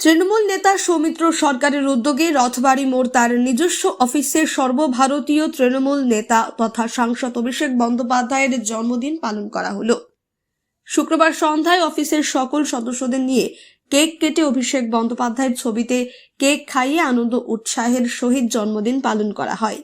তৃণমূল নেতা সৌমিত্র সরকারের উদ্যোগে রথবাড়ি মোড় তার নিজস্ব অফিসে সর্বভারতীয় তৃণমূল নেতা তথা সাংসদ অভিষেক বন্দ্যোপাধ্যায়ের জন্মদিন পালন করা হলো। শুক্রবার সন্ধ্যায় অফিসের সকল সদস্যদের নিয়ে কেক কেটে অভিষেক বন্দ্যোপাধ্যায়ের ছবিতে কেক খাইয়ে আনন্দ, উৎসাহের সহিত জন্মদিন পালন করা হয়।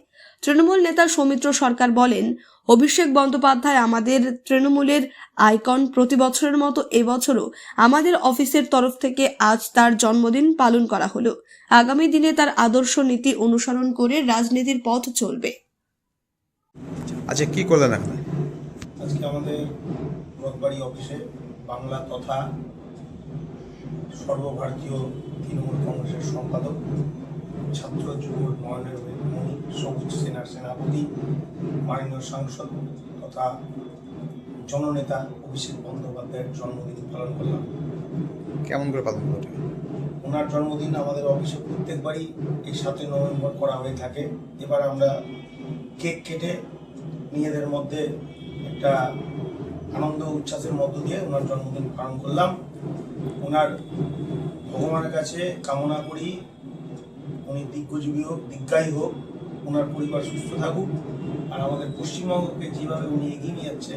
তৃণমূল নেতা সৌমিত্র সরকার বলেন অভিষেক বন্দ্যোপাধ্যায় আমাদের তৃণমূলের আইকন প্রতি বছরের মতো এবছরও আমাদের অফিসের তরফ থেকে আজ তার জন্মদিন পালন করা হলো। আগামী দিনে তার আদর্শ নীতি অনুসরণ করে রাজনীতির পথ চলবে। আচ্ছা কি করলেন এখন? আজকে আমাদের রথবাড়ি অফিসে বাংলা তথা সর্বভারতীয় তৃণমূল কংগ্রেসের সম্পাদক ছাত্র যুব মণি সবুজ সেনার সেনাপতি মাননীয় সাংসদ তথা জননেতা অভিষেক বন্দ্যোপাধ্যায়ের জন্মদিন পালন করলাম। কেমন করে পালন করলেন? ওনার জন্মদিন আমাদের অফিসে প্রত্যেকবারই এই সাতই নভেম্বর করা হয়ে থাকে। এবার আমরা কেক কেটে নিজেদের মধ্যে একটা আনন্দ উচ্ছ্বাসের মধ্য দিয়ে ওনার জন্মদিন পালন করলাম। ওনার ভগবানের কাছে কামনা করি উনি দীর্ঘজীবী হোক দীর্ঘায়ী হোক ওনার পরিবার সুস্থ থাকুক আর আমাদের পশ্চিমবঙ্গকে যেভাবে উনি এগিয়ে নিয়ে যাচ্ছে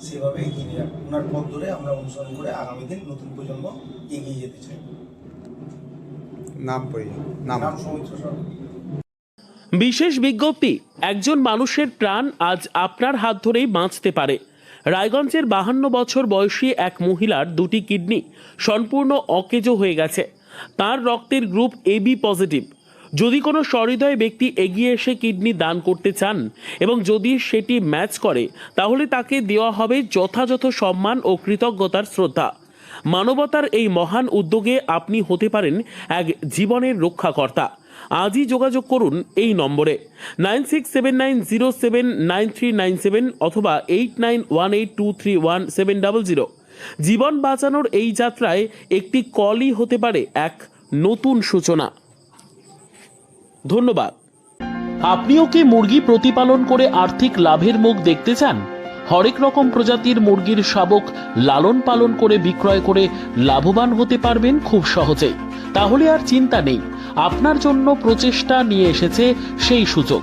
সেভাবে এগিয়ে নিয়ে যাক। ওনার পথ ধরে আমরা অনুসরণ করে আগামী দিন নতুন প্রজন্ম এগিয়ে যেতে চাই। নাম। নাম সৌমিত্র সরকার। বিশেষ বিজ্ঞপ্তি একজন মানুষের প্রাণ আজ আপনার হাত ধরেই বাঁচতে পারে। রায়গঞ্জের বাহান্ন বছর বয়সী এক মহিলার দুটি কিডনি সম্পূর্ণ অকেজো হয়ে গেছে। তার রক্তের গ্রুপ এবি পজিটিভ। যদি কোনো সহৃদয় ব্যক্তি এগিয়ে এসে কিডনি দান করতে চান এবং যদি সেটি ম্যাচ করে, তাহলে তাকে দেওয়া হবে যথাযথ সম্মান ও কৃতজ্ঞতার শ্রদ্ধা। মানবতার এই মহান উদ্যোগে আপনি হতে পারেন এক জীবনের রক্ষাকর্তা। আজই যোগাযোগ করুন এই নম্বরে nine six seven nine zero seven nine three nine seven অথবা eight nine one eight two three one seven double zero. জীবন বাঁচানোর এই যাত্রায় একটি কলই হতে পারে এক নতুন সূচনা। ধন্যবাদ। আপনিও কি মুরগি প্রতিপালন করে আর্থিক লাভের মুখ দেখতে চান? হরেক রকম প্রজাতির মুরগির শাবক লালন পালন করে বিক্রয় করে লাভবান হতে পারবেন খুব সহজেই। তাহলে আর চিন্তা নেই, আপনার জন্য প্রচেষ্টা নিয়ে এসেছে সেই সুযোগ।